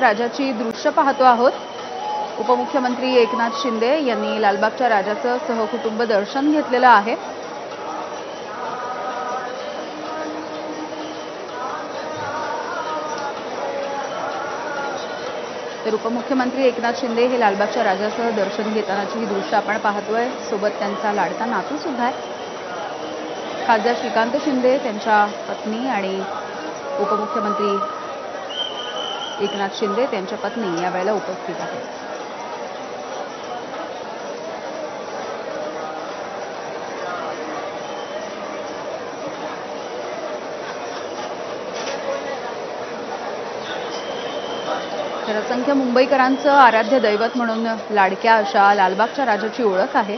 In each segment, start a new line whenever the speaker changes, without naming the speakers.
राजाची दृश्य पाहतो आहोत. उपमुख्यमंत्री एकनाथ शिंदे यांनी लालबागच्या राजाचं सहकुटुंब दर्शन घेतलेलं आहे. तर उपमुख्यमंत्री एकनाथ शिंदे हे लालबागच्या राजासह दर्शन घेतानाची ही दृश्य आपण पाहतोय. सोबत त्यांचा लाडका नातू सुद्धा आहे. खासदार श्रीकांत शिंदे त्यांच्या पत्नी आणि उपमुख्यमंत्री एकनाथ शिंदे त्यांच्या पत्नी यावेळेला उपस्थित आहेत. तर असंख्य मुंबईकरांचं आराध्य दैवत म्हणून लाडक्या अशा लालबागच्या राजाची ओळख आहे.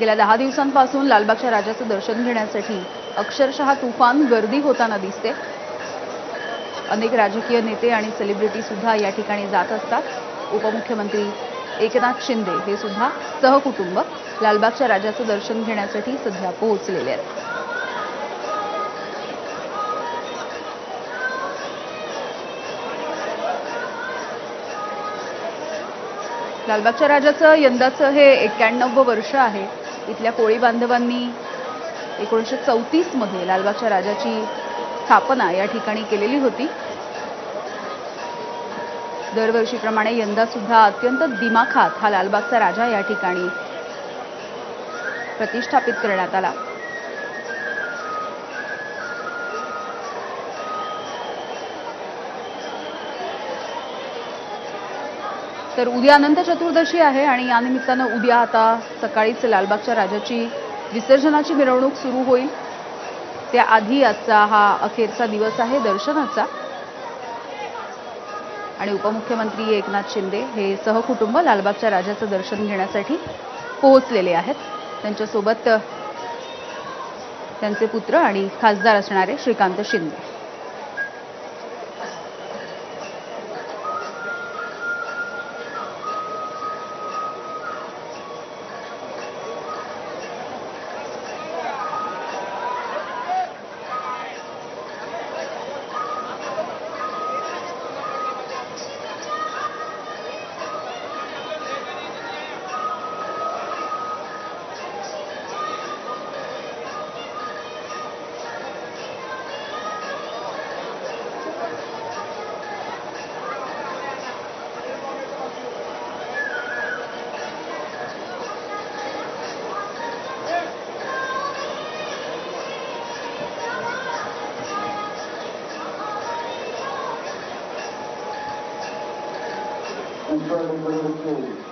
गेल्या दहा दिवसांपासून लालबागच्या राजाचं दर्शन घेण्यासाठी अक्षरशः तुफान गर्दी होताना दिसते. अनेक राजकीय नेते आणि सेलिब्रिटी सुद्धा या ठिकाणी जात असतात. उपमुख्यमंत्री एकनाथ शिंदे हे सुद्धा सहकुटुंब लालबागच्या राजाचं दर्शन घेण्यासाठी सध्या पोहोचलेले आहेत. लालबागच्या राजाचं यंदाचं हे एक्क्याण्णवं वर्ष आहे. इथल्या कोळी बांधवांनी एकोणीसशे चौतीसमध्ये लालबागच्या राजाची स्थापना या ठिकाणी केलेली होती. दरवर्षीप्रमाणे यंदा सुद्धा अत्यंत दिमाखात हा लालबागचा राजा या ठिकाणी प्रतिष्ठापित करण्यात आला. तर उद्या अनंत चतुर्दशी आहे आणि या निमित्तानं उद्या आता सकाळीच लालबागच्या राजाची विसर्जनाची मिरवणूक सुरू होईल. त्याआधी आजचा हा अखेरचा दिवस आहे दर्शनाचा. आणि उपमुख्यमंत्री एकनाथ शिंदे हे सहकुटुंब लालबागच्या राजाचं दर्शन घेण्यासाठी पोहोचलेले आहेत. त्यांच्यासोबत त्यांचे पुत्र आणि खासदार असणारे Shrikant Shinde.
and serving for.